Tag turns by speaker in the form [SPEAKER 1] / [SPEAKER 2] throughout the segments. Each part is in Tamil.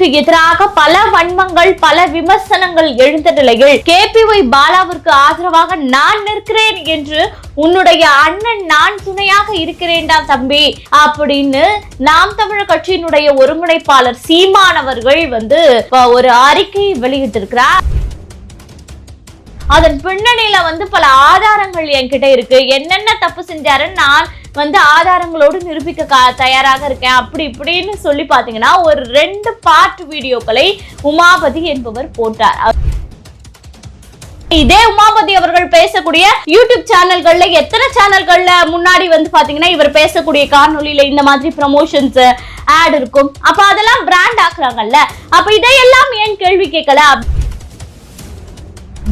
[SPEAKER 1] பாலாவிற்கு எதிராக பல வன்மங்கள் பல விமர்சனங்கள் எழுந்த நிலையில் கே பி ஒய் பாலாவிற்கு ஆதரவாக நான் நிற்கிறேன் என்று உன்னுடைய அண்ணன் நான் துணையாக இருக்கிறேன்டா தம்பி அப்படின்னு நாம் தமிழர் கட்சியினுடைய ஒருங்கிணைப்பாளர் சீமானவர்கள் வந்து ஒரு அறிக்கை வெளியிட்டிருக்கிறார். அதன் பின்னணியில வந்து பல ஆதாரங்கள் என்கிட்ட இருக்கு. என்னென்ன தப்பு செஞ்சாருன்னு நான் வந்து ஆதாரங்களோடு நிரூபிக்க கா- தயாராக இருக்கேன். அப்படி இப்படின்னு சொல்லி பார்த்தீங்கன்னா ஒரு ரெண்டு பார்ட் வீடியோக்களை உமாபதி என்பவர் போட்டார். இதே உமாபதி அவர்கள் பேசக்கூடிய யூடியூப் சேனல்கள்ல எத்தனை சேனல்கள்ல முன்னாடி வந்து பாத்தீங்கன்னா இவர் பேசக்கூடிய காணொளியில இந்த மாதிரி ப்ரமோஷன்ஸ் ஆட் இருக்கும். அப்ப அதெல்லாம் பிராண்ட் ஆக்குறாங்கல்ல. அப்ப இதையெல்லாம் ஏன் கேள்வி கேட்கல?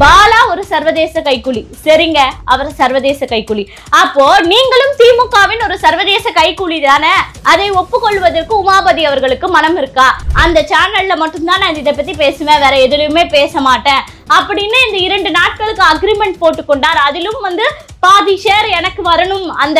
[SPEAKER 1] பாலா ஒரு சர்வதேச கைக்கூலி. சரிங்க அவர் சர்வதேச கைக்கூலி. அப்போ நீங்களும் திமுகவின் ஒரு சர்வதேச கைக்கூலி தானே? அதை ஒப்புக்கொள்வதற்கு உமாபதி அவர்களுக்கு மனம் இருக்கா? அந்த சேனல்ல மட்டும்தான் நான் இதை பத்தி பேசுவேன் வேற எதுலயுமே பேச மாட்டேன். அப்படின்னு இந்த இரண்டு நாட்களுக்கு அக்ரிமெண்ட் போட்டுக்கொண்டார். அதிலும் வந்து பாதி ஷேர் எனக்கு வரணும் அந்த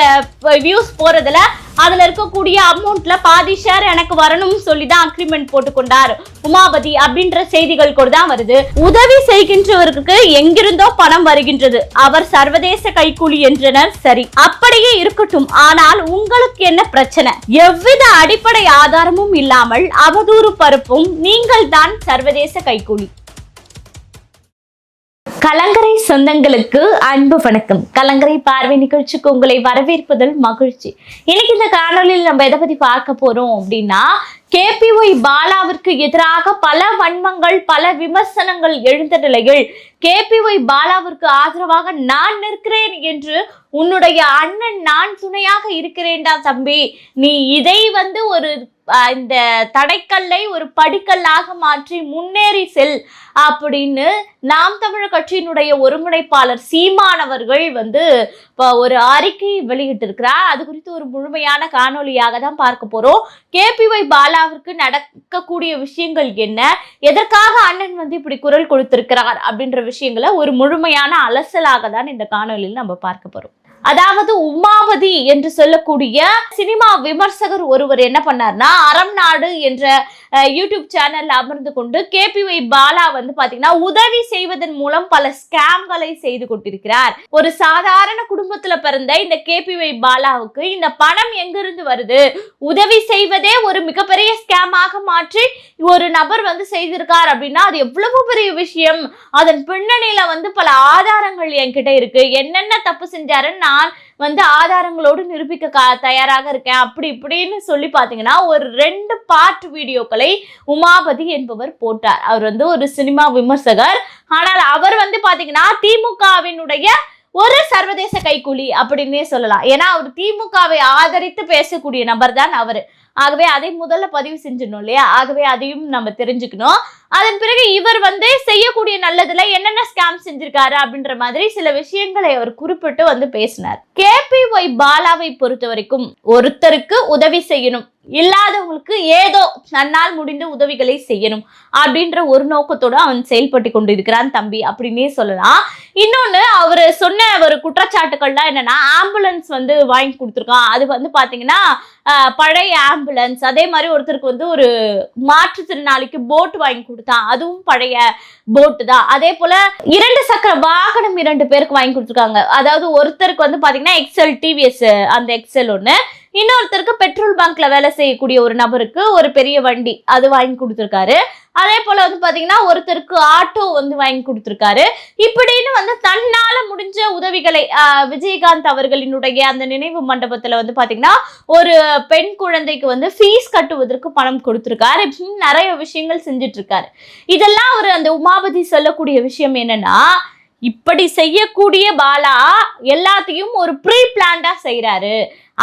[SPEAKER 1] வியூஸ் போறதுல. அதுல இருக்கக்கூடிய அமௌண்ட்ல பாதி ஷேர் எனக்கு வரணும் சொல்லி தான் அக்ரிமெண்ட் போட்டுக்கொண்டார். உமாபதி அப்படின்ற செய்திகள் கூட தான் வருது. உதவி செய்கின்றவருக்கு எங்கிருந்தோ பணம் வருகின்றது. அவர் சர்வதேச கைக்கூலி என்றனர். சரி அப்படியே இருக்கட்டும். ஆனால் உங்களுக்கு என்ன பிரச்சனை? எவ்வித அடிப்படை ஆதாரமும் இல்லாமல் அவதூறு பரப்பும் நீங்கள் தான் சர்வதேச கைக்கூலி. கலங்கரை சொந்தங்களுக்கு அன்பு வணக்கம். கலங்கரை பார்வை நிகழ்ச்சிக்கு உங்களை வரவேற்பதில் மகிழ்ச்சி. இன்னைக்கு இந்த காணொலியில் நம்ம எதை பத்தி பார்க்க போறோம் அப்படின்னா கேபிஒய் பாலாவிற்கு எதிராக பல வன்மங்கள் பல விமர்சனங்கள் எழுந்த நிலையில் கேபிஒய் பாலாவிற்கு ஆதரவாக நான் நிற்கிறேன் என்று உன்னுடைய அண்ணன் நான் துணையாக இருக்கிறேன்டா தம்பி. நீ இதை வந்து ஒரு இந்த தடைக்கல்லை ஒரு படிக்கல்லாக மாற்றி முன்னேறி செல் அப்படின்னு நாம் தமிழர் கட்சியினுடைய ஒருங்கிணைப்பாளர் சீமானவர்கள் வந்து இப்போ ஒரு அறிக்கை வெளியிட்டிருக்கிறார். அது குறித்து ஒரு முழுமையான காணொளியாக தான் பார்க்க போகிறோம் கேபிஒய் பாலாவிற்கு நடக்கக்கூடிய விஷயங்கள் என்ன? எதற்காக அண்ணன் வந்து இப்படி குரல் கொடுத்திருக்கிறார்? அப்படின்ற விஷயங்களை ஒரு முழுமையான அலசலாக தான் இந்த காணொளியில் நம்ம பார்க்க போகிறோம் அதாவது உமாவதி என்று சொல்லக்கூடிய சினிமா விமர்சகர் ஒருவர் என்ன பண்ணார்னா அறம் நாடு என்ற யூடியூப் சேனல்ல அமர்ந்து கொண்டு கேபிஒய் பாலா வந்து பாத்தீங்கன்னா உதவி செய்வதன் மூலம் பல ஸ்கேம்களை செய்து கொண்டிருக்கிறார். ஒரு சாதாரண குடும்பத்துல பிறந்த இந்த கேபிஒய் பாலாவுக்கு இந்த பணம் எங்கிருந்து வருது? உதவி செய்வதே ஒரு மிகப்பெரிய ஸ்கேமாக மாற்றி ஒரு நபர் வந்து செய்திருக்கார் அப்படின்னா அது எவ்வளவு பெரிய விஷயம்? அதன் பின்னணியில வந்து பல ஆதாரங்கள் என்கிட்ட இருக்கு. என்னென்ன தப்பு செஞ்சாருன்னு நான் வந்து ஆதாரங்களோடு நிரூபிக்க கா- தயாராக இருக்கேன். அப்படி இப்படின்னு சொல்லி பார்த்தீங்கன்னா ஒரு ரெண்டு பார்ட் வீடியோக்களை உமாபதி என்பவர் போட்டார். அவர் வந்து ஒரு சினிமா விமர்சகர். ஆனால் அவர் வந்து பார்த்தீங்கன்னா திமுகவினுடைய ஒரு சர்வதேச கைக்கூலி அப்படின்னே சொல்லலாம். ஏன்னா அவர் திமுகவை ஆதரித்து பேசக்கூடிய நபர் தான் அவர். ஆகவே அதை முதல்ல பதிவு செஞ்சிடணும் இல்லையா? ஆகவே அதையும் நம்ம தெரிஞ்சுக்கணும். அதன் பிறகு இவர் வந்து செய்யக்கூடிய நல்லதுல என்னென்ன ஸ்கேம் செஞ்சிருக்காரு அப்படின்ற மாதிரி சில விஷயங்களை அவர் குறிப்பிட்டு வந்து பேசினார். கேபிஒய் பாலாவை பொறுத்த வரைக்கும் ஒருத்தருக்கு உதவி செய்யணும். இல்லாதவங்களுக்கு ஏதோ தன்னால் முடிந்த உதவிகளை செய்யணும் அப்படின்ற ஒரு நோக்கத்தோட அவன் செயல்பட்டு கொண்டு இருக்கிறான் தம்பி அப்படின்னே சொல்லலாம். இன்னொன்று அவர் சொன்ன ஒரு குற்றச்சாட்டுக்கள்லாம் என்னன்னா ஆம்புலன்ஸ் வந்து வாங்கி கொடுத்துருக்கான். அது வந்து பார்த்தீங்கன்னா பழைய ஆம்புலன்ஸ். அதே மாதிரி ஒருத்தருக்கு வந்து ஒரு மாற்றுத்திறனாளிக்கு போட் வாங்கி கொடுத்தான். அதுவும் பழைய போட்டு தான். அதே போல இரண்டு சக்கர வாகனம் இரண்டு பேருக்கு வாங்கி கொடுத்துருக்காங்க. அதாவது ஒருத்தருக்கு வந்து பாத்தீங்கன்னா எக்ஸல் டிவிஎஸ் அந்த எக்ஸல் ஒன்று இன்னொருத்தருக்கு பெட்ரோல் பங்க்ல வேலை செய்யக்கூடிய ஒரு நபருக்கு ஒரு பெரிய வண்டி அது வாங்கி கொடுத்துருக்காரு. அதே போல வந்து பாத்தீங்கன்னா ஒருத்தருக்கு ஆட்டோ வந்து வாங்கி கொடுத்துருக்காரு. இப்படின்னு வந்து தன்னால முடிஞ்ச உதவிகளை விஜயகாந்த் அவர்களினுடைய அந்த நினைவு மண்டபத்துல வந்து பாத்தீங்கன்னா ஒரு பெண் குழந்தைக்கு வந்து ஃபீஸ் கட்டுவதற்கு பணம் கொடுத்துருக்காரு. நிறைய விஷயங்கள் செஞ்சுட்டு இருக்காரு. இதெல்லாம் ஒரு அந்த உமாபதி சொல்லக்கூடிய விஷயம் என்னன்னா இப்படி செய்யக்கூடிய பாலா எல்லாத்தையும் ஒரு ப்ரீ பிளான்டா செய்யறாரு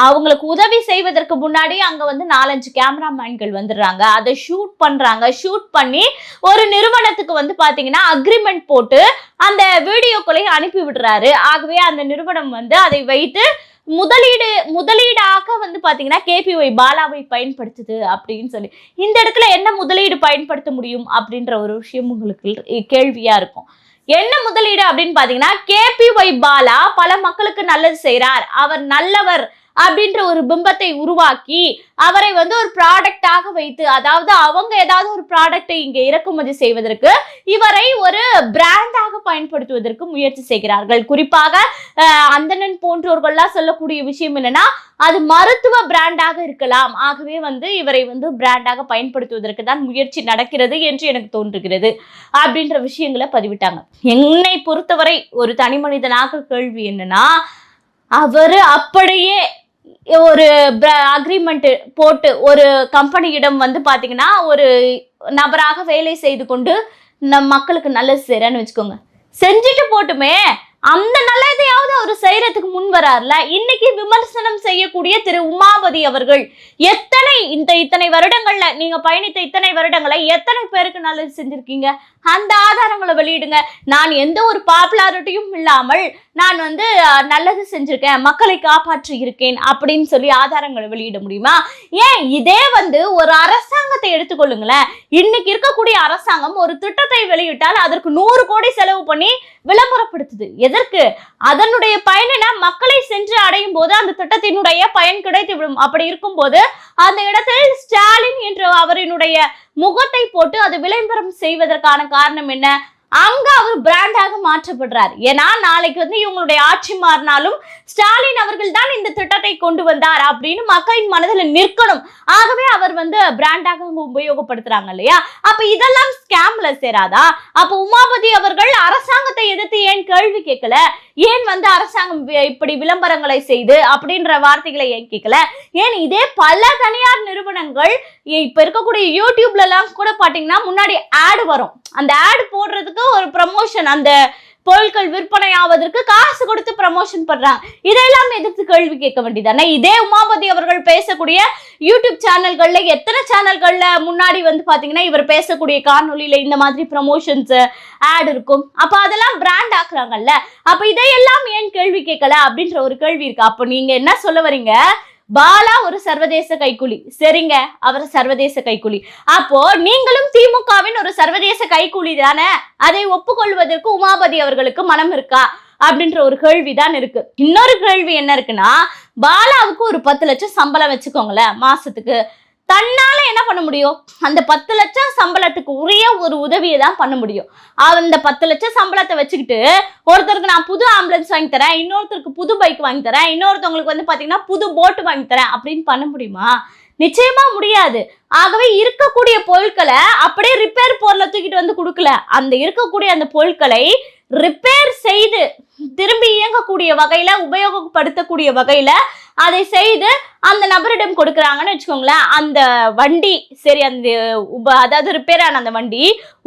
[SPEAKER 1] அவங்களுக்கு உதவி செய்வதற்கு முன்னாடி அங்க வந்து நாலஞ்சு கேமராமேன்கள் வந்துடுறாங்க. அதை ஷூட் பண்றாங்க. ஷூட் பண்ணி ஒரு நிறுவனத்துக்கு வந்து பாத்தீங்கன்னா அக்ரிமெண்ட் போட்டு அந்த வீடியோக்களை அனுப்பி விடுறாரு. ஆகவே அந்த நிறுவனம் வந்து அதை வைத்து முதலீடு முதலீடாக வந்து பாத்தீங்கன்னா கேபிஒய் பாலாவை பயன்படுத்துது அப்படின்னு சொல்லி. இந்த இடத்துல என்ன முதலீடு பயன்படுத்த முடியும் அப்படின்ற ஒரு விஷயம் உங்களுக்கு கேள்வியா இருக்கும். என்ன முதலீடு அப்படின்னு பாத்தீங்கன்னா கேபிஒய் பாலா பல மக்களுக்கு நல்லது செய்யறார் அவர் நல்லவர். அப்படின்ற ஒரு பிம்பத்தை உருவாக்கி அவரை வந்து ஒரு ப்ராடக்டாக வைத்து அதாவது அவங்க ஏதாவது ஒரு ப்ராடக்டை இங்கே இறக்குமதி செய்வதற்கு இவரை ஒரு பிராண்டாக பயன்படுத்துவதற்கு முயற்சி செய்கிறார்கள். குறிப்பாக அந்தணன் போன்றோர்கள்லாம் சொல்லக்கூடிய விஷயம் என்னன்னா அது மருத்துவ பிராண்டாக இருக்கலாம். ஆகவே வந்து இவரை வந்து பிராண்டாக பயன்படுத்துவதற்கு தான் முயற்சி நடக்கிறது என்று எனக்கு தோன்றுகிறது அப்படின்ற விஷயங்களை பதிவிட்டாங்க. என்னை பொறுத்தவரை ஒரு தனி மனிதனாக கேள்வி என்னன்னா அவர் அப்படியே ஒரு அக்ரிமெண்ட் போட்டு ஒரு கம்பெனியிடம் வந்து பார்த்தீங்கன்னா ஒரு நபராக வேலை செய்து கொண்டு நம் மக்களுக்கு நல்லது செய்கிறேன்னு வச்சுக்கோங்க. செஞ்சுட்டு போட்டுமே அந்த நல்லதையாவது அவர் செய்யறதுக்கு முன் வரார்ல. இன்னைக்கு விமர்சனம் செய்யக்கூடிய திரு உமாபதி அவர்கள் எத்தனை இந்த இத்தனை வருடங்கள்ல நீங்க பயணித்த இத்தனை வருடங்களை எத்தனை பேருக்கு நல்லது செஞ்சிருக்கீங்க? அந்த ஆதாரங்களை வெளியிடுங்க. நான் எந்த ஒரு பாப்புலாரிட்டியும் இல்லாமல் நான் வந்து நல்லது செஞ்சிருக்கேன் மக்களை காப்பாற்றி இருக்கேன் அப்படின்னு சொல்லி ஆதாரங்களை வெளியிட முடியுமா? ஏன்? இதே வந்து ஒரு அரசாங்கத்தை எடுத்துக்கொள்ளுங்களேன். இன்னைக்கு இருக்கக்கூடிய அரசாங்கம் ஒரு திட்டத்தை வெளியிட்டால் அதற்கு நூறு கோடி செலவு பண்ணி விளம்பரப்படுத்துது. எதற்கு? அதனுடைய பயனை மக்களை சென்று அடையும் போது அந்த திட்டத்தினுடைய பயன் கிடைத்து விடும் அப்படி இருக்கும்போது அந்த இடத்தில் ஸ்டாலின் என்ற அவரினுடைய முகத்தை போட்டு அது விளம்பரம் செய்வதற்கான காரணம் என்ன? அங்க அவர் பிராண்டாக மாற்றப்படுறார். ஏன்னா நாளைக்கு வந்து இவங்களுடைய ஆட்சி மாறினாலும் ஸ்டாலின் அவர்கள் தான் இந்த திட்டத்தை கொண்டு வந்தார் அப்படின்னு மக்களின் மனதில் நிற்கணும். ஆகவே அவர் வந்து பிராண்டாக உபயோகப்படுத்துறாங்க இல்லையா? அப்ப இதெல்லாம் ஸ்கேம்ல சேராதா? அப்ப உமாபதி அவர்கள் அரசாங்கத்தை எதிர்த்து ஏன் கேள்வி கேட்கல? ஏன் வந்து அரசாங்கம் வி- இப்படி விளம்பரங்களை செய்து அப்படின்ற வார்த்தைகளை ஏன் கேட்கல? ஏன் இதே பல தனியார் நிறுவனங்கள் இப்ப இருக்கக்கூடிய யூடியூப்ல எல்லாம் கூட பாத்தீங்கன்னா முன்னாடி ஆடு வரும். அந்த ஆடு போடுறதுக்கு ஒரு ப்ரமோஷன் அந்த பொருட்கள் விற்பனை ஆவதற்கு காசு கொடுத்து ப்ரமோஷன் பண்றாங்க. இதெல்லாம் எதிர்த்து கேள்வி கேட்க வேண்டியதானே இதே உமாபதி அவர்கள் பேசக்கூடிய யூடியூப் சேனல்கள்ல எத்தனை சேனல்கள்ல முன்னாடி வந்து பாத்தீங்கன்னா இவர் பேசக்கூடிய காணொலியில இந்த மாதிரி ப்ரமோஷன்ஸ் ஆட் இருக்கும். அப்ப அதெல்லாம் பிராண்ட் ஆக்குறாங்கல்ல. அப்ப இதையெல்லாம் ஏன் கேள்வி கேட்கல? அப்படின்ற ஒரு கேள்வி இருக்கு. அப்ப நீங்க என்ன சொல்ல வரீங்க? பாலா ஒரு சர்வதேச கைக்கூலி. சரிங்க அவர் சர்வதேச கைக்கூலி. அப்போ நீங்களும் திமுகவின் ஒரு சர்வதேச கைக்கூலி தானே? அதை ஒப்புக்கொள்வதற்கு உமாபதி அவர்களுக்கு மனம் இருக்கா? அப்படின்ற ஒரு கேள்விதான் இருக்கு. இன்னொரு கேள்வி என்ன இருக்குன்னா பாலாவுக்கு ஒரு பத்து லட்சம் சம்பளம் வச்சுக்கோங்களேன் மாசத்துக்கு. தன்னால என்ன பண்ண முடியும்? அந்த பத்து லட்சம் சம்பளத்துக்கு உரிய ஒரு உதவியை தான் பண்ண முடியும். அந்த பத்து லட்சம் சம்பளத்தை வச்சுக்கிட்டு ஒருத்தருக்கு நான் புது ஆம்புலன்ஸ் வாங்கி தரேன் இன்னொருத்தருக்கு புது பைக் வாங்கி தரேன் இன்னொருத்தவங்களுக்கு வந்து பாத்தீங்கன்னா புது போட்டு வாங்கி தரேன் அப்படின்னு பண்ண முடியுமா? நிச்சயமா முடியாது. ஆகவே இருக்கக்கூடிய பொருட்களை அப்படியே ரிப்பேர் பொருளை தூக்கிட்டு வந்து கொடுக்கல. அந்த இருக்கக்கூடிய அந்த பொருட்களை ரிப்பேர் செய்து திரும்பி இயங்கக்கூடிய வகையில உபயோகப்படுத்தக்கூடிய வகையில அதை செய்து அந்த நபரிடம் கொடுக்குறாங்கன்னு வச்சுக்கோங்களேன். அந்த வண்டி சரி அந்த உப அதாவது ரிப்பேர் ஆன அந்த வண்டி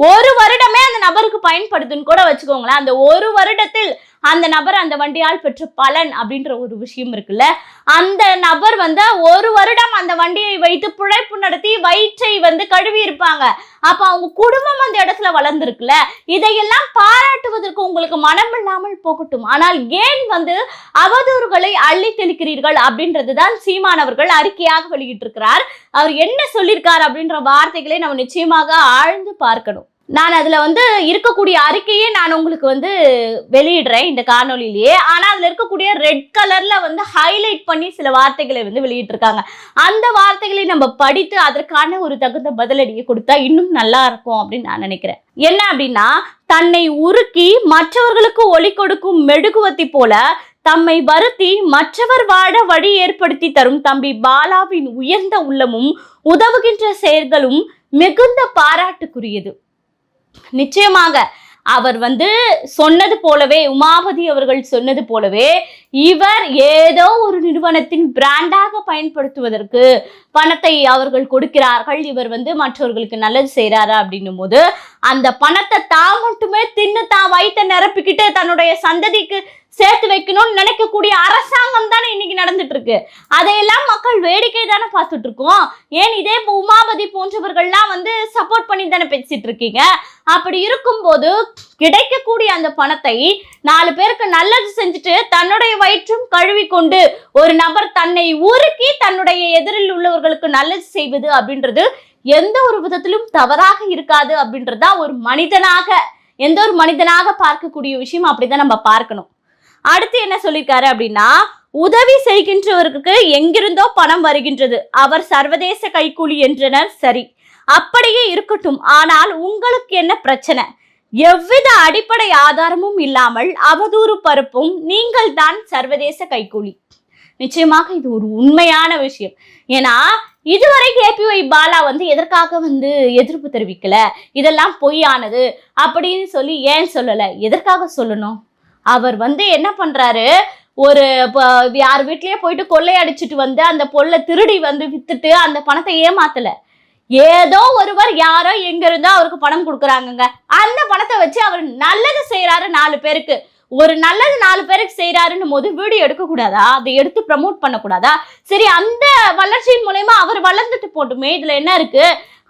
[SPEAKER 1] ஒரு வருடமே அந்த நபருக்கு பயன்படுதுன்னு கூட வச்சுக்கோங்களேன். அந்த ஒரு வருடத்தில் அந்த நபர் அந்த வண்டியால் பெற்ற பலன் அப்படின்ற ஒரு விஷயம் இருக்குல்ல. அந்த நபர் வந்து ஒரு வருடம் அந்த வண்டியை வைத்து பிழைப்பு நடத்தி வயிற்றை வந்து கழுவி இருப்பாங்க. அப்ப அவங்க குடும்பம் அந்த இடத்துல வளர்ந்துருக்குல்ல. இதையெல்லாம் பாராட்டுவதற்கு உங்களுக்கு மனம் இல்லாமல் போகட்டும். ஆனால் ஏன் வந்து அவதூறுகளை அள்ளி தெளிக்கிறீர்கள் அப்படின்றது தான் சீமான் அவர்கள் அறிக்கையாக வெளியிட்டிருக்கிறார். அவர் என்ன சொல்லியிருக்கார் அப்படின்ற வார்த்தைகளை நம்ம நிச்சயமாக ஆழ்ந்து பார்க்கணும். நான் அதில் வந்து இருக்கக்கூடிய அறிக்கையே நான் உங்களுக்கு வந்து வெளியிடுறேன் இந்த காணொளியிலேயே. ஆனால் அதில் இருக்கக்கூடிய ரெட் கலரில் வந்து ஹைலைட் பண்ணி சில வார்த்தைகளை வந்து வெளியிட்டிருக்காங்க. அந்த வார்த்தைகளை நம்ம படித்து அதற்கான ஒரு தகுந்த பதிலடியை கொடுத்தா இன்னும் நல்லா இருக்கும் அப்படின்னு நான் நினைக்கிறேன். என்ன அப்படின்னா தன்னை உருக்கி மற்றவர்களுக்கு ஒளி கொடுக்கும் மெழுகுவத்தி போல தம்மை வருத்தி மற்றவர் வாழ வழி ஏற்படுத்தி தரும் தம்பி பாலாவின் உயர்ந்த உள்ளமும் உதவுகின்ற செயல்களும் மிகுந்த பாராட்டுக்குரியது. நிச்சயமாக அவர் வந்து சொன்னது போலவே உமாபதி அவர்கள் சொன்னது போலவே இவர் ஏதோ ஒரு நிறுவனத்தின் பிராண்டாக பயன்படுத்துவதற்கு பணத்தை அவர்கள் கொடுக்கிறார்கள். இவர் வந்து மற்றவர்களுக்கு நல்லது செய்கிறாரா அப்படின்னும் போது அந்த பணத்தை தான் மட்டுமே தின்னு தான் வயிற்ற நிரப்பிக்கிட்டு தன்னுடைய சந்ததிக்கு சேர்த்து வைக்கணும்னு நினைக்கக்கூடிய அரசாங்கம் தானே இன்னைக்கு நடந்துட்டு இருக்கு அதையெல்லாம் மக்கள் வேடிக்கை தானே பார்த்துட்டு இருக்கோம் ஏன் இதே இப்போ உமாபதி போன்றவர்கள்லாம் வந்து சப்போர்ட் பண்ணி தானே பேசிட்டு இருக்கீங்க அப்படி இருக்கும்போது கிடைக்கக்கூடிய அந்த பணத்தை நாலு பேருக்கு நல்லது செஞ்சுட்டு தன்னுடைய வயிற்றும் கழுவி கொண்டு ஒரு நபர் தன்னை உருக்கி தன்னுடைய எதிரில் உள்ளவர்களுக்கு நல்லது செய்வது அப்படின்றது எந்த ஒரு விதத்திலும் தவறாக இருக்காது அப்படின்றதா ஒரு மனிதனாக எந்த ஒரு மனிதனாக பார்க்கக்கூடிய விஷயம் அப்படிதான் நம்ம பார்க்கணும். அடுத்து என்ன சொல்லியிருக்காரு அப்படின்னா உதவி செய்கின்றவருக்கு எங்கிருந்தோ பணம் வருகின்றது. அவர் சர்வதேச கைக்கூலி என்றனர் சரி. அப்படியே இருக்கட்டும். ஆனால் உங்களுக்கு என்ன பிரச்சனை? எவ்வித அடிப்படை ஆதாரமும் இல்லாமல் அவதூறு பரப்பும் நீங்கள் தான் சர்வதேச கைக்கூலி. நிச்சயமாக இது ஒரு உண்மையான விஷயம். ஏன்னா இதுவரை கேபிஒய் பாலா வந்து எதற்காக வந்து எதிர்ப்பு தெரிவிக்கல? இதெல்லாம் பொய்யானது அப்படின்னு சொல்லி ஏன் சொல்லல? எதற்காக சொல்லணும்? அவர் வந்து என்ன பண்றாரு? ஒரு இப்போ யார் வீட்லயே போயிட்டு கொள்ளையடிச்சிட்டு வந்து அந்த பொருளை திருடி வந்து வித்துட்டு அந்த பணத்தை ஏமாத்தலை. ஏதோ ஒருவர் யாரோ எங்க இருந்தோ அவருக்கு பணம் கொடுக்குறாங்கங்க. அந்த பணத்தை வச்சு அவர் நல்லது செய்யறாரு நாலு பேருக்கு. ஒரு நல்லது நாலு பேருக்கு செய்யறாருன்னும் போது வீடியோ எடுக்கக்கூடாதா? அதை எடுத்து ப்ரமோட் பண்ணக்கூடாதா? சரி அந்த வளர்ச்சியின் மூலயமா அவர் வளர்ந்துட்டு போட்டுமே. இதுல என்ன இருக்கு?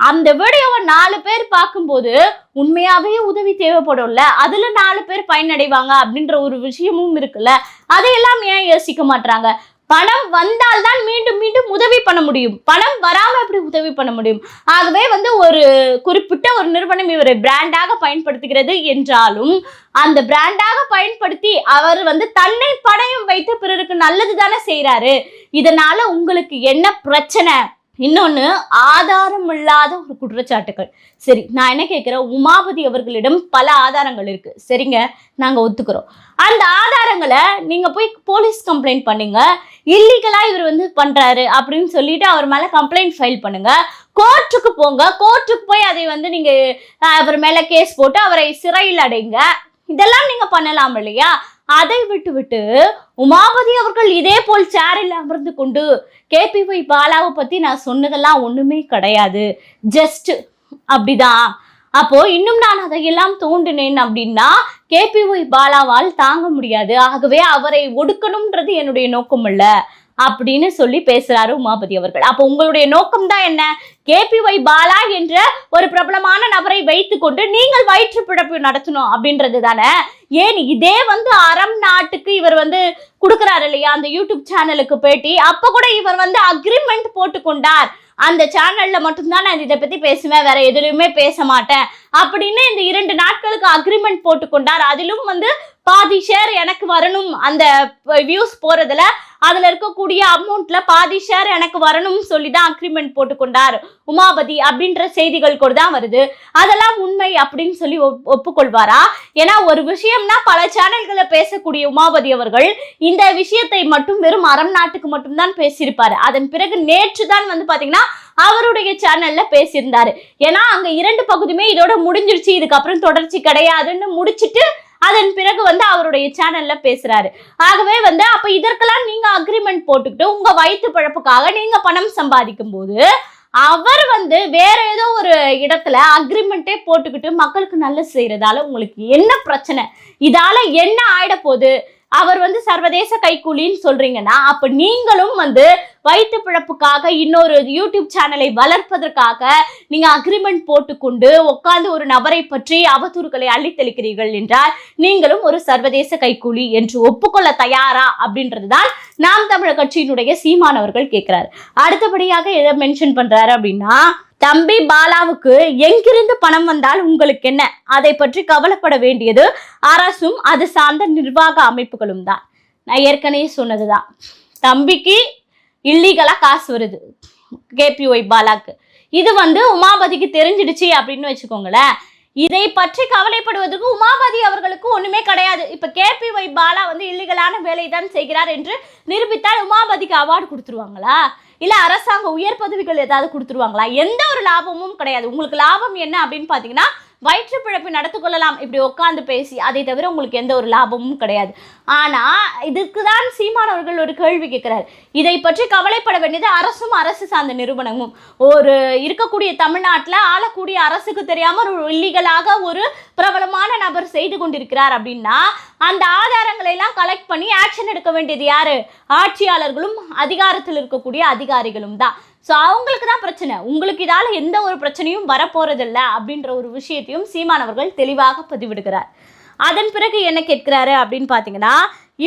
[SPEAKER 1] அந்த வீடியோவை நாலு பேர் பார்க்கும்போது உண்மையாவே உதவி தேவைப்படும்ல. அதுல நாலு பேர் பயனடைவாங்க அப்படின்ற ஒரு விஷயமும் இருக்குல்ல. அதையெல்லாம் ஏன் யோசிக்க மாட்றாங்க? பணம் வந்தால் தான் மீண்டும் மீண்டும் உதவி பண்ண முடியும். பணம் வராம எப்படி உதவி பண்ண முடியும்? ஆகவே வந்து ஒரு குறிப்பிட்ட ஒரு நிறுவனம் இவரை பிராண்டாக பயன்படுத்துகிறது என்றாலும் அந்த பிராண்டாக பயன்படுத்தி அவர் வந்து தன்னை பணையும் வைத்து பிறருக்கு நல்லது தானே செய்கிறாரு இதனால உங்களுக்கு என்ன பிரச்சனை? இன்னொன்று ஆதாரம் இல்லாத ஒரு குற்றச்சாட்டுகள். சரி நான் என்ன கேட்குறேன்? உமாபதி அவர்களிடம் பல ஆதாரங்கள் இருக்கு. சரிங்க நாங்கள் ஒத்துக்கிறோம். அந்த ஆதாரங்களை நீங்கள் போய் போலீஸ் கம்ப்ளைண்ட் பண்ணுங்க. இல்லீகலாக இவர் வந்து பண்ணுறாரு அப்படின்னு சொல்லிட்டு அவர் மேலே கம்ப்ளைண்ட் ஃபைல் பண்ணுங்க. கோர்ட்டுக்கு போங்க. கோர்ட்டுக்கு போய் அதை வந்து நீங்கள் அவர் மேலே கேஸ் போட்டு அவரை சிறையில் அடைங்க. இதெல்லாம் நீங்கள் பண்ணலாம் இல்லையா? அதை விட்டுவிட்டு உமாபதி அவர்கள் இதே போல் சேரில் அமர்ந்து கொண்டு கேபிஒய் பாலாவை பத்தி நான் சொன்னதெல்லாம் ஒண்ணுமே கிடையாது. ஜஸ்ட் அப்படிதான். அப்போ இன்னும் நான் அதையெல்லாம் தோண்டினேன் அப்படின்னா கேபிஒய் பாலாவால் தாங்க முடியாது. ஆகவே அவரை ஒடுக்கணும்ன்றது என்னுடைய நோக்கம் இல்லை அப்படின்னு சொல்லி பேசுறாரு உமாபதி அவர்கள். அப்போ உங்களுடைய நோக்கம் தான் என்ன? கேபிஒய் பாலா என்ற ஒரு பிரபலமான நபரை வைத்துக்கொண்டு நீங்கள் வயிற்று பிழப்பு நடத்தணும் அப்படின்றது தானே ஏன் இதே வந்து அறம் நாட்டுக்கு இவர் வந்து கொடுக்குறாரு இல்லையா? அந்த யூடியூப் சேனலுக்கு பேட்டி. அப்ப கூட இவர் வந்து அக்ரிமெண்ட் போட்டுக்கொண்டார். அந்த சேனல்ல மட்டும்தான் நான் இதை பத்தி பேசுவேன். வேற எதுலையுமே பேச மாட்டேன். அப்படின்னு இந்த இரண்டு நாட்களுக்கு அக்ரிமெண்ட் போட்டுக்கொண்டார். அதிலும் வந்து பாதி ஷேர் எனக்கு வரணும். அந்த வியூஸ் போறதுல அதுல இருக்கக்கூடிய அமௌண்ட்ல பாதி ஷேர் எனக்கு வரணும்னு சொல்லி தான் அக்ரிமெண்ட் போட்டுக்கொண்டார். உமாபதி அப்படின்ற செய்திகள் கூட தான் வருது. அதெல்லாம் உண்மை அப்படின்னு சொல்லி ஒப்- ஒப்புக்கொள்வாரா? ஏன்னா ஒரு விஷயம்னா பல சேனல்களை பேசக்கூடிய உமாபதி அவர்கள் இந்த விஷயத்தை மட்டும் வெறும் அறம் நாட்டுக்கு மட்டும்தான் பேசியிருப்பாரு. அதன் பிறகு நேற்று தான் வந்து பாத்தீங்கன்னா அவருடைய சேனல்ல பேசியிருந்தாரு. ஏன்னா அங்க இரண்டு பகுதியுமே இதோட முடிஞ்சிருச்சு. இதுக்கப்புறம் தொடர்ச்சி கிடையாதுன்னு முடிச்சிட்டு அதன் பிறகு வந்து அவருடைய சேனல்ல பேசுறாரு. ஆகவே வந்து அப்ப இதற்கெல்லாம் நீங்க அக்ரிமெண்ட் போட்டுக்கிட்டு உங்க வயிற்று பழப்புக்காக நீங்க பணம் சம்பாதிக்கும் போது அவர் வந்து வேற ஏதோ ஒரு இடத்துல அக்ரிமெண்ட்டே போட்டுக்கிட்டு மக்களுக்கு நல்லது செய்யறதால உங்களுக்கு என்ன பிரச்சனை? இதால என்ன ஆயிட போகுது அவர் வந்து சர்வதேச கைக்கூலின்னு சொல்றீங்கன்னா அப்ப நீங்களும் வந்து வயிற்று பிழப்புக்காக இன்னொரு யூடியூப் சேனலை வளர்ப்பதற்காக நீங்க அக்ரிமெண்ட் போட்டுக்கொண்டு உட்கார்ந்து ஒரு நபரை பற்றி அவதூறுகளை அள்ளித்தளிக்கிறீர்கள் என்றால் நீங்களும் ஒரு சர்வதேச கைக்கூலி என்று ஒப்புக்கொள்ள தயாரா? அப்படின்றதுதான் நாம் தமிழர் கட்சியினுடைய சீமானவர்கள் கேட்கிறார். அடுத்தபடியாக எதை மென்ஷன் பண்றாரு அப்படின்னா தம்பி பாலாவுக்கு எங்கிருந்து பணம் வந்தால் உங்களுக்கு என்ன அதை பற்றி கவலைப்பட வேண்டியது அரசும் அது சார்ந்த நிர்வாக அமைப்புகளும் தான். நான் ஏற்கனவே சொன்னதுதான். தம்பிக்கு இல்லீகலா காசு வருது கேபிஒய் பாலாக்கு. இது வந்து உமாபதிக்கு தெரிஞ்சிடுச்சு அப்படின்னு வச்சுக்கோங்களேன். இதை பற்றி கவலைப்படுவதற்கு உமாபதி அவர்களுக்கு ஒண்ணுமே கிடையாது. இப்ப கேபிஒய் பாலா வந்து இல்லீகலான வேலை தான் செய்கிறார் என்று நிரூபித்தால் உமாபதிக்கு அவார்டு கொடுத்துருவாங்களா? இல்ல அரசாங்க உயர் பதவிகள் ஏதாவது கொடுத்துருவாங்களா? எந்த ஒரு லாபமும் கிடையாது. உங்களுக்கு லாபம் என்ன அப்படின்னு பாத்தீங்கன்னா வயிற்று பிழப்பு நடத்து கொள்ளலாம். இப்படி உட்காந்து பேசி அதை தவிர உங்களுக்கு எந்த ஒரு லாபமும் கிடையாது. ஆனால் இதுக்கு தான் சீமானவர்கள் ஒரு கேள்வி கேட்கிறார். இதை பற்றி கவலைப்பட வேண்டியது அரசும் அரசு சார்ந்த நிறுவனமும். ஒரு இருக்கக்கூடிய தமிழ்நாட்டில் ஆளக்கூடிய அரசுக்கு தெரியாமல் ஒரு இல்லீகலாக ஒரு பிரபலமான நபர் செய்து கொண்டிருக்கிறார் அப்படின்னா அந்த ஆதாரங்களை எல்லாம் கலெக்ட் பண்ணி ஆக்ஷன் எடுக்க வேண்டியது யாரு? ஆட்சியாளர்களும் அதிகாரத்தில் இருக்கக்கூடிய அதிகாரிகளும் தான். ஸோ அவங்களுக்கு தான் பிரச்சனை. உங்களுக்கு இதால் எந்த ஒரு பிரச்சனையும் வரப்போகிறதில்ல அப்படின்ற ஒரு விஷயத்தையும் சீமானவர்கள் தெளிவாக பதிவிடுகிறார். அதன் பிறகு என்ன கேட்கிறாரு அப்படின்னு பார்த்தீங்கன்னா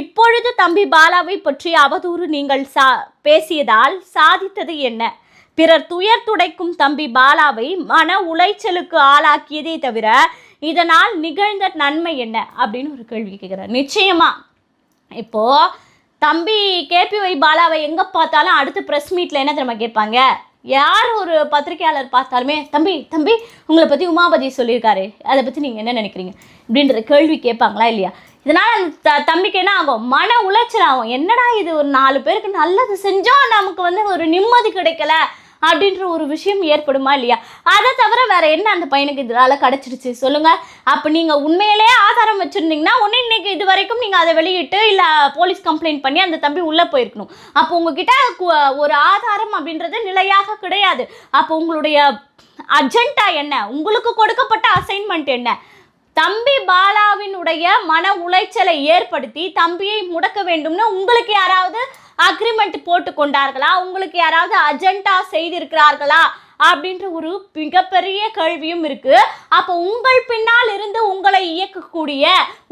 [SPEAKER 1] இப்பொழுது தம்பி பாலாவை பற்றி அவதூறு நீங்கள் சா பேசியதால் சாதித்தது என்ன? பிறர் துயர் துடைக்கும் தம்பி பாலாவை மன உளைச்சலுக்கு ஆளாக்கியதே தவிர இதனால் நிகழ்ந்த நன்மை என்ன? அப்படின்னு ஒரு கேள்வி கேட்கிறார். நிச்சயமா. இப்போ தம்பி கேபிஒய் பாலாவை எங்கே பார்த்தாலும் அடுத்து ப்ரெஸ் மீட்டில் என்ன தெரியுமா கேட்பாங்க? யார் ஒரு பத்திரிகையாளர் பார்த்தாலுமே தம்பி தம்பி உங்களை பற்றி உமாபதி சொல்லியிருக்காரு. அதை பற்றி நீங்கள் என்ன நினைக்கிறீங்க? அப்படின்ற கேள்வி கேட்பாங்களா இல்லையா? இதனால் அந்த த தம்பிக்கு என்ன ஆகும்? மன உளைச்சல் ஆகும். என்னடா இது ஒரு நாலு பேருக்கு நல்லது செஞ்சோம் நமக்கு வந்து ஒரு நிம்மதி கிடைக்கல. அப்படின்ற ஒரு விஷயம் ஏற்படுமா இல்லையா? அதை தவிர வேற என்ன அந்த பையனுக்கு இதனால கிடைச்சிருச்சு? சொல்லுங்க. அப்போ நீங்க உண்மையிலேயே ஆதாரம் வச்சிருந்தீங்கன்னா ஒன்று இன்னைக்கு இது வரைக்கும் நீங்க அதை வெளியிட்டு இல்லை போலீஸ் கம்ப்ளைண்ட் பண்ணி அந்த தம்பி உள்ள போயிருக்கணும். அப்போ உங்ககிட்ட ஒரு ஆதாரம் அப்படின்றது நிலையாக கிடையாது. அப்போ உங்களுடைய அஜெண்டா என்ன? உங்களுக்கு கொடுக்கப்பட்ட அசைன்மெண்ட் என்ன? தம்பி பாலாவினுடைய மன உளைச்சலை ஏற்படுத்தி தம்பியை முடக்க வேண்டும்னு உங்களுக்கு யாராவது அக்ரிமெண்ட் போட்டு கொண்டார்களா உங்களுக்கு யாராவது அஜெண்டா செய்திருக்கிறார்களா? அப்படின்ற ஒரு மிகப்பெரிய கேள்வியும் இருக்கு. அப்போ உங்கள் பின்னால் இருந்து உங்களை இயக்கக்கூடிய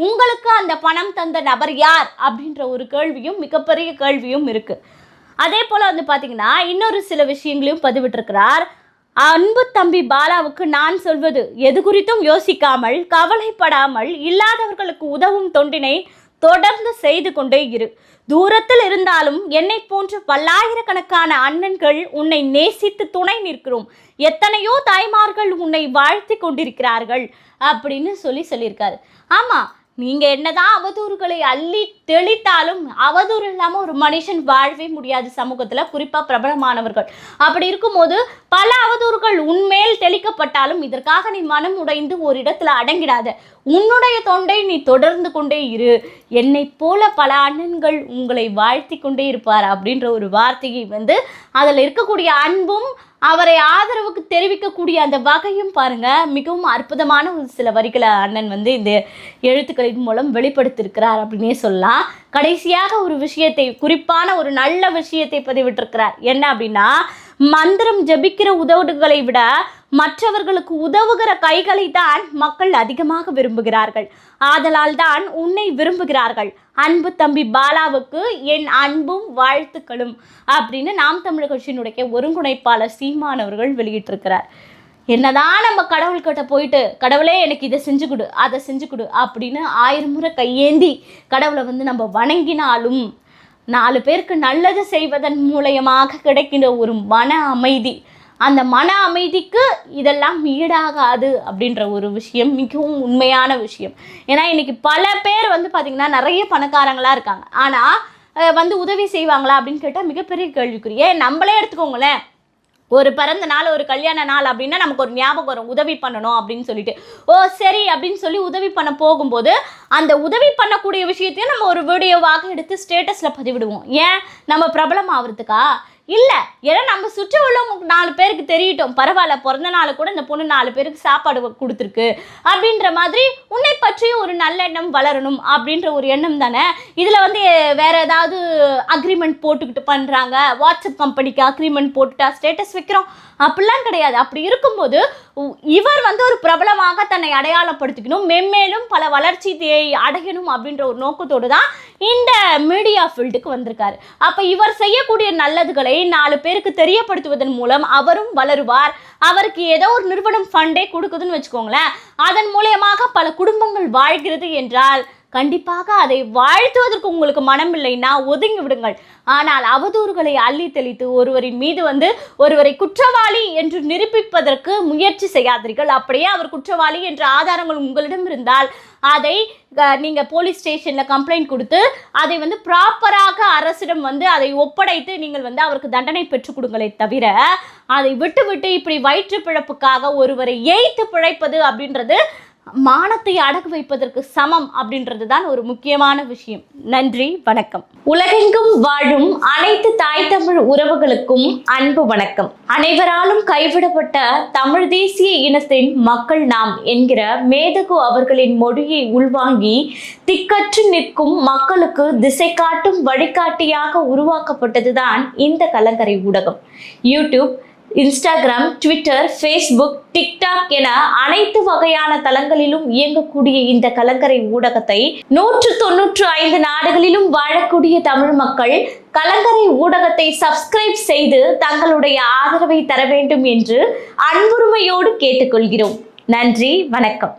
[SPEAKER 1] உங்களுக்கு அந்த பணம் தந்த நபர் யார்? அப்படின்ற ஒரு கேள்வியும் மிகப்பெரிய கேள்வியும் இருக்கு. அதே போல் வந்து பார்த்தீங்கன்னா இன்னொரு சில விஷயங்களையும் பதிவிட்டிருக்கிறார். அன்பு தம்பி பாலாவுக்கு நான் சொல்வது எது குறித்தும் யோசிக்காமல் கவலைப்படாமல் இல்லாதவர்களுக்கு உதவும் தொண்டினை தொடர்ந்து செய்து கொண்டே இரு. தூரத்தில் இருந்தாலும் என்னை போன்ற பல்லாயிரக்கணக்கான அண்ணன்கள் உன்னை நேசித்து துணை நிற்கிறோம். எத்தனையோ தாய்மார்கள் உன்னை வாழ்த்தி கொண்டிருக்கிறார்கள் அப்படின்னு சொல்லி சொல்லியிருக்காரு. ஆமாம் நீங்கள் என்னதான் அவதூறுகளை அள்ளி தெளித்தாலும் அவதூறு இல்லாமல் ஒரு மனுஷன் வாழவே முடியாது சமூகத்தில் குறிப்பாக பிரபலமானவர்கள். அப்படி இருக்கும்போது பல அவதூறுகள் உண்மையில் தெளிக்கப்பட்டாலும் இதற்காக நீ மனம் உடைந்து ஒரு இடத்துல அடங்கிடாத. உன்னுடைய தொண்டை நீ தொடர்ந்து கொண்டே இரு. என்னை போல பல அண்ணன்கள் உங்களை வாழ்த்தி கொண்டே இருப்பார் அப்படின்ற ஒரு வார்த்தையை வந்து அதில் இருக்கக்கூடிய அன்பும் அவரை ஆதரவுக்கு தெரிவிக்கக்கூடிய அந்த வகையும் பாருங்கள் மிகவும் அற்புதமான ஒரு சில வரிகளை அண்ணன் வந்து இந்த எழுத்துக்களின் மூலம் வெளிப்படுத்தியிருக்கிறார் அப்படின்னே சொல்லலாம். கடைசியாக ஒரு விஷயத்தை குறிப்பான ஒரு நல்ல விஷயத்தை பதிவிட்டிருக்கிறார். என்ன அப்படின்னா மந்திரம் ஜபிக்கிற உதவுகளை விட மற்றவர்களுக்கு உதவுகிற கைகளை தான் மக்கள் அதிகமாக விரும்புகிறார்கள். ஆதலால் தான் உன்னை விரும்புகிறார்கள். அன்பு தம்பி பாலாவுக்கு என் அன்பும் வாழ்த்துக்களும் அப்படின்னு நாம் தமிழர் கட்சியினுடைய ஒருங்கிணைப்பாளர் சீமான் அவர்கள் வெளியிட்டிருக்கிறார். என்னதான் நம்ம கடவுள்கிட்ட போயிட்டு கடவுளே எனக்கு இதை செஞ்சு கொடு அதை செஞ்சு கொடு அப்படின்னு ஆயிரம் முறை கையேந்தி கடவுளை வந்து நம்ம வணங்கினாலும் நாலு பேருக்கு நல்லது செய்வதன் மூலயமாக கிடைக்கின்ற ஒரு மன அமைதி அந்த மன அமைதிக்கு இதெல்லாம் ஈடாகாது அப்படின்ற ஒரு விஷயம் மிகவும் உண்மையான விஷயம். ஏன்னா இன்றைக்கி பல பேர் வந்து பார்த்திங்கன்னா நிறைய பணக்காரங்களா இருக்காங்க. ஆனால் வந்து உதவி செய்வாங்களா அப்படின்னு கேட்டால் மிகப்பெரிய கேள்விக்குரிய நம்மளே எடுத்துக்கோங்களேன். ஒரு பிறந்த நாள் ஒரு கல்யாண நாள் அப்படின்னா நமக்கு ஒரு ஞாபகம் வரும். உதவி பண்ணணும் அப்படின்னு சொல்லிட்டு. ஓ சரி அப்படின்னு சொல்லி உதவி பண்ண போகும்போது அந்த உதவி பண்ணக்கூடிய விஷயத்தையும் நம்ம ஒரு வீடியோவாக எடுத்து ஸ்டேட்டஸில் பதிவிடுவோம். ஏன்? நம்ம பிரபலம் ஆகிறதுக்கா இல்லை ஏன்னா நம்ம சுற்றி உள்ளவங்க நாலு பேருக்கு தெரியட்டும். பரவாயில்ல பிறந்த நாள் கூட இந்த பொண்ணு நாலு பேருக்கு சாப்பாடு கொடுத்துருக்கு. அப்படின்ற மாதிரி உன்னை பற்றியும் ஒரு நல்லெண்ணம் வளரணும் அப்படின்ற ஒரு எண்ணம் தானே? இதில் வந்து வேற ஏதாவது அக்ரிமெண்ட் போட்டுக்கிட்டு பண்ணுறாங்க வாட்ஸ்அப் கம்பெனிக்கு அக்ரிமெண்ட் போட்டுட்டா ஸ்டேட்டஸ் வைக்கிறோம். அப்படிலாம் கிடையாது. அப்படி இருக்கும்போது இவர் வந்து ஒரு பிரபலமாக தன்னை அடையாளப்படுத்திக்கணும் மென்மேலும் பல வளர்ச்சியை அடையணும் அப்படின்ற ஒரு நோக்கத்தோடு தான் இந்த மீடியா ஃபீல்டுக்கு வந்திருக்காரு. அப்போ இவர் செய்யக்கூடிய நல்லதுகளை நாலு பேருக்கு தெரியப்படுத்துவதன் மூலம் அவரும் வளருவார். அவருக்கு ஏதோ ஒரு நிறுவனம் ஃபண்டே கொடுக்குதுன்னு வச்சுக்கோங்களேன். அதன் மூலயமாக பல குடும்பங்கள் வாழ்கிறது என்றால் கண்டிப்பாக அதை வாழ்த்துவதற்கு உங்களுக்கு மனம் இல்லைன்னா ஒதுங்கி விடுங்கள். ஆனால் அவதூறுகளை அள்ளி தெளித்து ஒருவரின் மீது வந்து ஒருவரை குற்றவாளி என்று நிரூபிப்பதற்கு முயற்சி செய்யாதீர்கள். அப்படியே அவர் குற்றவாளி என்ற ஆதாரங்கள் உங்களிடம் இருந்தால் அதை நீங்கள் போலீஸ் ஸ்டேஷனில் கம்ப்ளைண்ட் கொடுத்து அதை வந்து ப்ராப்பராக அரசிடம் வந்து அதை ஒப்படைத்து நீங்கள் வந்து அவருக்கு தண்டனை பெற்றுக் கொடுங்களே தவிர அதை விட்டுவிட்டு இப்படி வயிற்று பிழப்புக்காக ஒருவரை ஏய்த்து பிழைப்பது அப்படின்றது மானத்தை அடகு வைப்பதற்கு சமம் அப்படின்றது தான் ஒரு முக்கியமான விஷயம். நன்றி வணக்கம். உலகெங்கும் வாழும் அனைத்து தாய் தமிழ் உறவுகளுக்கும் அன்பு வணக்கம். அனைவராலும் கைவிடப்பட்ட தமிழ் தேசிய இனத்தின் மக்கள் நாம் என்கிற மேதகு அவர்களின் மொழியை உள்வாங்கி திக்கற்று நிற்கும் மக்களுக்கு திசை காட்டும் வழிகாட்டியாக உருவாக்கப்பட்டதுதான் இந்த கலங்கரை ஊடகம். YouTube Instagram Twitter Facebook TikTok என அனைத்து வகையான தளங்களிலும் இயங்கக்கூடிய இந்த கலங்கரை ஊடகத்தை நூற்று தொன்னூற்று ஐந்து நாடுகளிலும் வாழக்கூடிய தமிழ் மக்கள் கலங்கரை ஊடகத்தை சப்ஸ்கிரைப் செய்து தங்களுடைய ஆதரவை தர வேண்டும் என்று அன்புரிமையோடு கேட்டுக்கொள்கிறோம். நன்றி வணக்கம்.